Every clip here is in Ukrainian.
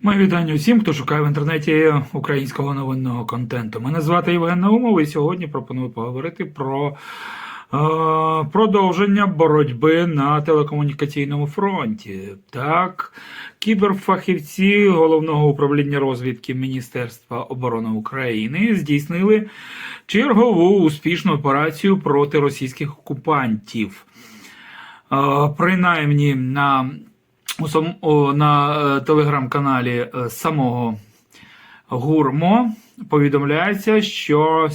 Моє вітання усім, хто шукає в інтернеті українського новинного контенту. Мене звати Євген Наумов, і сьогодні пропоную поговорити про е, продовження боротьби на телекомунікаційному фронті. Так, кіберфахівці головного управління розвідки Міністерства оборони України здійснили чергову успішну операцію проти російських окупантів. Е, Принаймні на на е, телеграм-каналі е, самого Гурмо повідомляється, що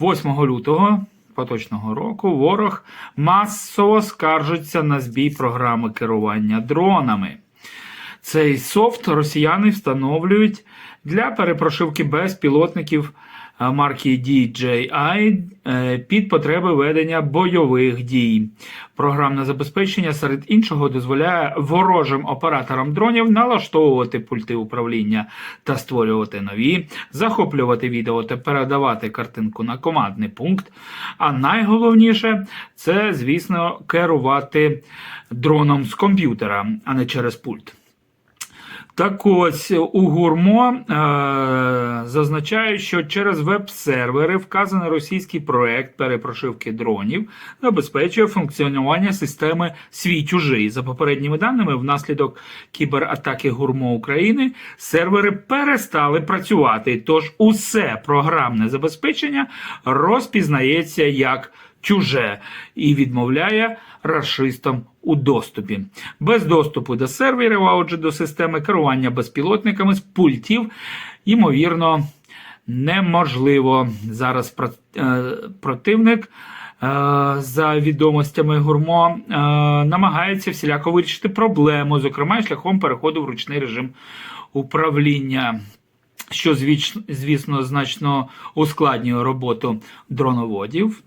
8 лютого поточного року ворог масово скаржиться на збій програми керування дронами. Цей софт росіяни встановлюють для перепрошивки безпілотників е, марки DJI е, під потреби ведення бойових дій. Програмне забезпечення серед іншого дозволяє ворожим операторам дронів налаштовувати пульти управління та створювати нові, захоплювати відео та передавати картинку на командний пункт. А найголовніше це, звісно, керувати дроном з комп'ютера, а не через пульт. Так ось у гурмо е, зазначають, що через веб-сервери вказаний російський проект перепрошивки дронів забезпечує функціонування системи свій чужий. За попередніми даними, внаслідок кібератаки гурмо України сервери перестали працювати. Тож усе програмне забезпечення розпізнається як чуже і відмовляє рашистам у доступі. Без доступу до серверів, а отже до системи керування безпілотниками з пультів, ймовірно, неможливо. Зараз е, противник. е, За відомостями гурмо е, намагається всіляко вирішити проблему, зокрема шляхом переходу в ручний режим управління що звісно значно ускладнює роботу дроноводів.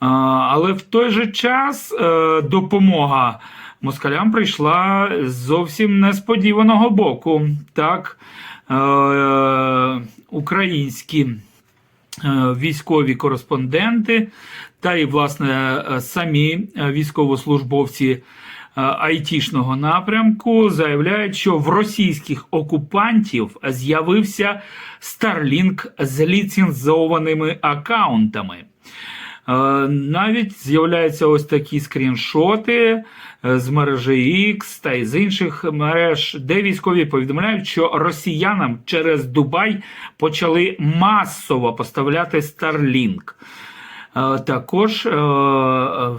Але в той же час е, допомога москалям прийшла з зовсім несподіваного боку. Так, е, українські е, військові кореспонденти та і, власне, самі військовослужбовці айтішного напрямку заявляють, що в російських окупантів з'явився Starlink з ліцензованими акаунтами. Е, Навіть з'являються ось такі скріншоти е, з мережі X та й з інших мереж, де військові повідомляють, що росіянам через Дубай почали масово поставляти Starlink. Е, Також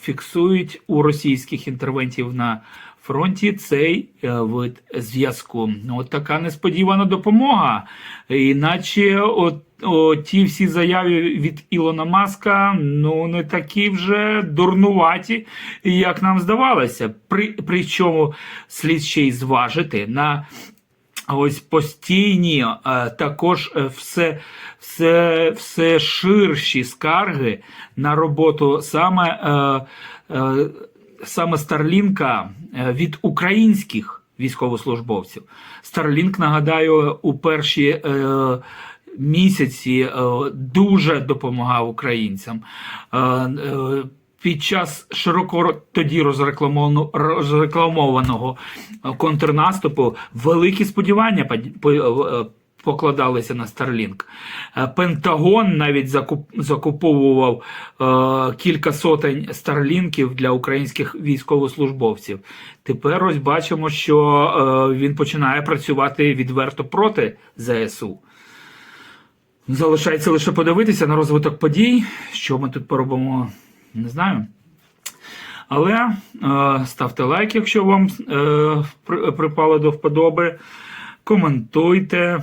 фіксують у російських інтервентів на фронті цей е, вид зв'язку. От така несподівана допомога. Іначе от, о, ті всі заяви від Ілона Маска ну не такі вже дурнуваті, як нам здавалося. При, причому слід ще й зважити на Ось постійні, е, також е, все, все, все ширші скарги на роботу саме, саме Старлінка е, від українських військовослужбовців. Старлінк, нагадаю, у перші е, місяці е, дуже допомагав українцям. Е, е, під час широко тоді розрекламовано- розрекламованого контрнаступу великі сподівання е, покладалися на Starlink. Е, Пентагон навіть закуп, закуповував е, кілька сотень старлінків для українських військовослужбовців. Тепер ось бачимо, що е, він починає працювати відверто проти ЗСУ. Залишається лише подивитися на розвиток подій, що ми тут поробимо, не знаю. Але е, ставте лайк, якщо вам е, припало до вподоби. Коментуйте,